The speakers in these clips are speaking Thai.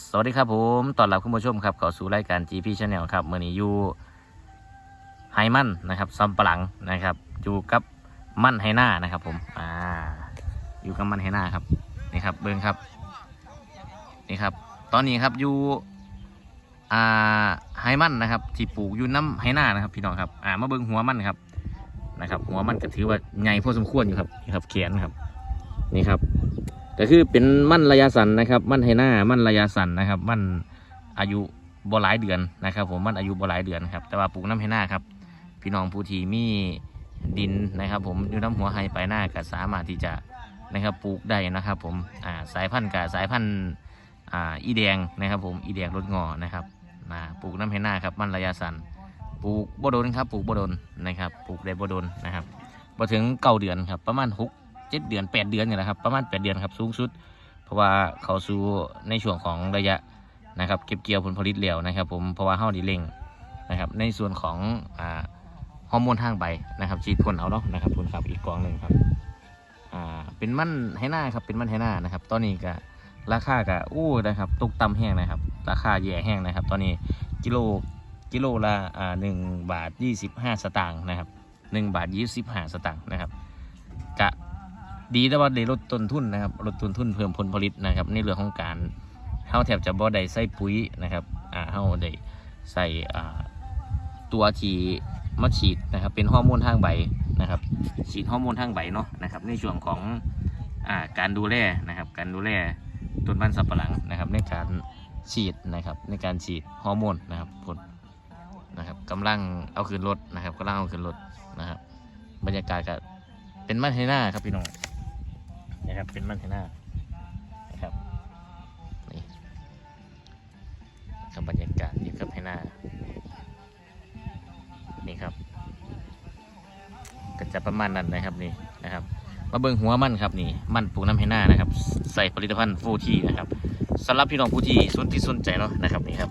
สวัสดีครับผมตอนรับคุณผู้ชมครับเข้าสู่รายการ GP Channel ครับเมื่อนี้อยู่ไฮมันนะครับซัมปะหลังนะครับ อยู่กับมันไฮหน้านะครับผมอ่าอยู่กับมันไฮหน้าครับนี่ครับเบิ้งครับนี่ครับ ตอนนี้ครับอยู่อ่าไฮมันนะครับที่ปลูกอยู่น้ำไฮหน้านะครับพี่น้องครับอ่ามาเบิ้งหัวมันครับนะครับ หัวมันก็ถือว่าใหญ่พอสมควรอยู่ครับนี่ครับเขียนครับนี่ครับ ก็คือเป็นมั่นระยะสั้นนะครับ มั่นไฮหน้ามั่นระยะสั้นนะครับ มั่นอายุบ่หลายเดือนนะครับ ผมมั่นอายุบ่หลายเดือนครับแต่ว่าปลูกน้ำไฮหน้าครับ พี่น้องผู้ที่มีดินนะครับ ผมอยู่น้ำหัวไฮไปหน้าก็สามารถที่จะนะครับปลูกได้นะครับ ผมอ่าสายพันธุ์กับสายพันธุ์อ่าอีแดงนะครับ ผมอีแดงรถงอนะครับปลูกน้ำไฮหน้าครับมั่นระยะสั้นปลูกบ่โดนครับปลูกบ่โดนนะครับ ปลูกได้บ่โดนนะครับบ่ถึงเก้าเดือนครับประมาณหก เจ็ดเดือนแปดเดือนเนี่ยนะครับประมาณแปดเดือนครับสูงสุด เพราะว่าเขาสู่ในช่วงของระยะนะครับเก็บเกี่ยวผลผลิตแล้วนะครับ ผมเพราะว่าเฮาดีเร่งนะครับ ในส่วนของอ่าฮอร์โมนทางใบนะครับฉีดพ่นเอาเนาะนะครับพ่นครับอีกกองหนึ่งครับอ่าเป็นมันให้หน้าครับเป็นมันให้หน้านะครับตอนนี้ก็ราคาก็อู้นะครับตกต่ำแห้งนะครับ ราคาแย่แห้งนะครับ ตอนนี้กิโลกิโลละอ่าหนึ่งบาทยี่สิบห้าสตางค์นะครับหนึ่งบาทยี่สิบห้าสตางค์นะครับกะ ดีแต่ว่าได้ลดต้นทุนนะครับลดต้นทุนเพิ่มผลผลิตนะครับในเรื่องของการเฮาแทบจะบ่ได้ใส่ปุ๋ยนะครับอ่าเฮาได้ใส่อ่าตัวที่มาฉีดนะครับเป็นฮอร์โมนทางใบนะครับฉีดฮอร์โมนทางใบเนาะนะครับในช่วงของอ่าการดูแลนะครับการดูแลต้นมันสับปะหลังนะครับในการฉีดนะครับในการฉีดฮอร์โมนนะครับผลนะครับกำลังเอาขึ้นรถนะครับกำลังเอาขึ้นรถนะครับบรรยากาศก็เป็นมันให้หน้าครับพี่น้อง นะครับ เป็นมันเทน่านะครับนี่กับบรรยากาศอยู่กับไฮน่านี่ครับ ก็จะประมาณนั้นนะครับนี่นะครับมาเบิ่งหัวมันครับนี่มันปลูกน้ำไฮน่านะครับ ใส่ผลิตภัณฑ์ฟูที่นะครับสำหรับพี่น้องผู้ที่สนที่สนใจเนาะนะครับนี่ครับ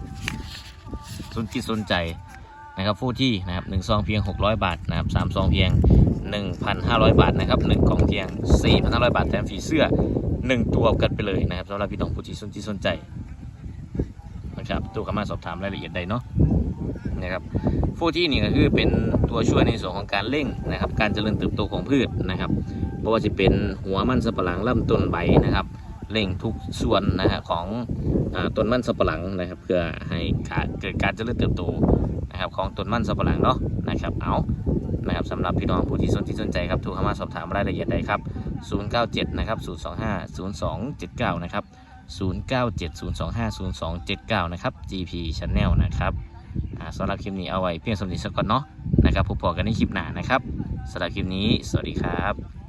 สนที่สนใจนะครับฟูที่นะครับหนึ่งซองเพียง 600 บาทนะครับสามซองเพียง 1,500 บาทนะครับ1กล่องเพียง 4,500 บาทแถมฟรีเสื้อ 1 ตัวกันไปเลยนะครับสำหรับพี่น้องผู้ที่สนที่สนใจนะครับตัวเข้ามาสอบถามรายละเอียดได้เนาะนะครับฟูที่นี่ก็คือเป็นตัวช่วยในส่วนของการเร่งนะครับการเจริญเติบโตของพืชนะครับเพราะว่าจะเป็นหัวมันสับปะหลังลำต้นใบนะครับเร่งทุกส่วนนะฮะของอต้นมันสับปะหลังนะครับเพื่อให้เกิดการเจริญเติบโตนะครับของต้นมันสับปะหลังเนาะนะครับเอา นะครับสำหรับพี่น้องผู้ที่สนที่สนใจครับโทรเข้ามาสอบถามรายละเอียดได้ครับ 097 นะครับ 025 0279 นะครับ 097 025 0279 นะครับ GP Channel นะครับสำหรับคลิปนี้เอาไว้เพียงสำหรับนิสักก่อนเนาะนะครับพบกันในคลิปหน้านะครับสำหรับคลิปนี้ สวัสดีครับ